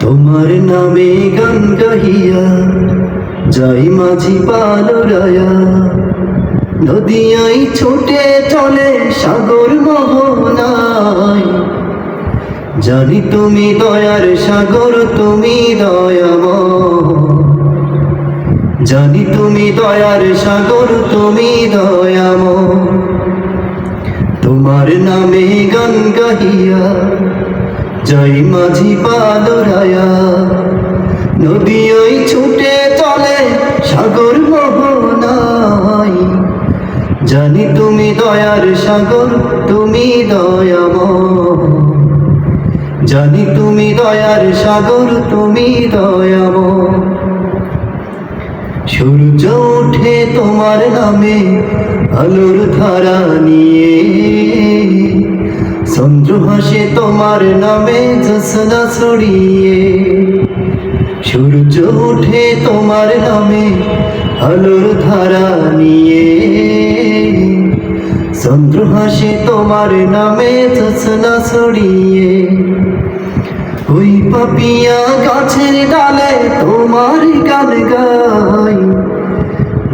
তোমার নামে গান গাহিয়া যাই মাঝি পালরায়া। নদিয়াই ছোটে চলে সাগর মোহনায়। জানি তুমি দয়ার সাগর, তুমি দয়াময়। জানি তুমি দয়ার সাগর, তুমি দয়াময়। তোমার নামে গান গাহিয়া জয় মাঝি পালরায়া নদী ওই ছুটে চলে, সাগর মোহনাই জানি তুমি দয়ার সাগর, তুমি দয়াময়। জানি তুমি দয়ার সাগর, তুমি দয়াময়। সূর্য ওঠে তোমার নামে, আলোর ধারা নিয়ে চন্দ্র হাসে তোমার নামে জসনা ছড়িয়ে। সূর্য উঠে তোমার নামে আলোর ধারা নিয়ে। চন্দ্র হাসে তোমার নামে জসনা ছড়িয়ে। ওই পাপিয়া গাছের ডালে তোমার গান গাই।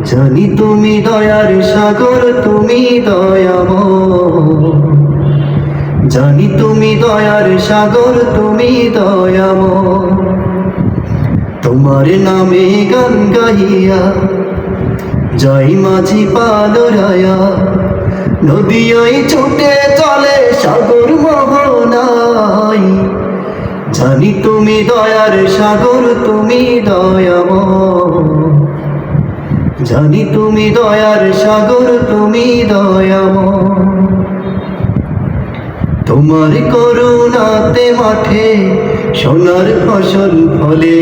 জানি তুমি দয়ার সাগর, তুমি দয়াময়। জানি তুমি দয়ার সাগর, তুমি দয়াম তোমার নামে গান গাইয়া যাই মাঝি পালরায়া। নদী ছুটে চলে সাগর মোহনাই জানি তুমি দয়ার সাগর, তুমি দয়াময়। জানি তুমি দয়ার সাগর, তুমি দয়াময়। তোমার করুণাতে মাঠে সোনার ফসল ফলে।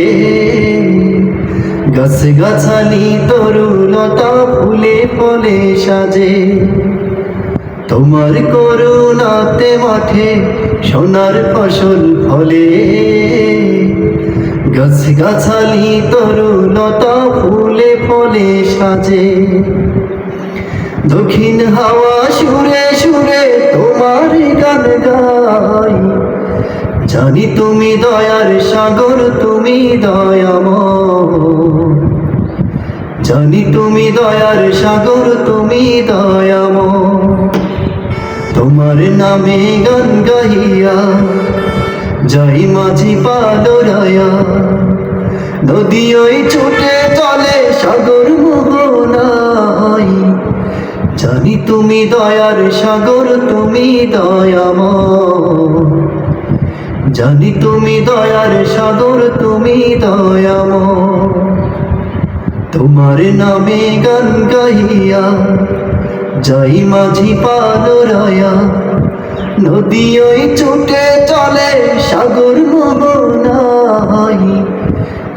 গাছে গাছালি তরুলতা ফুলে ফলে সাজে। তোমার করুণাতে মাঠে সোনার ফসল ফলে। গাছ গাছালি তরুলতা ফুলে ফলে সাজে। দক্ষিণ হাওয়া সুরে সুরে তোমার গান গাই। জানি তুমি দয়ার সাগর, তুমি দয়াময়। জানি তুমি দয়ার সাগর, তুমি দয়াময়। তোমার নামে গান গাইয়া যাই মাঝি পালরায়া। নদী ওই ছুটে চলে সাগর জানি তুমি দয়ার সাগর, তুমি দয়াময়। জানি তুমি দয়ার সাগর, তুমি দয়াম তোমার নামে গান গাইয়া যাই মাঝি পালরায়া। নদী ওই ছুটে চলে, সাগর মোহনাই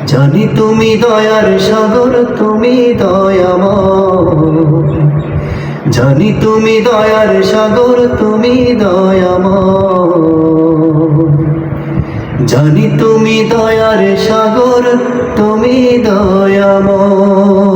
জানি তুমি দয়ার সাগর, তুমি দয়াময়। জানি তুমি দয়ার সাগর তুমি দয়াম জানি তুমি দয়ার সাগর তুমি দয়াময়।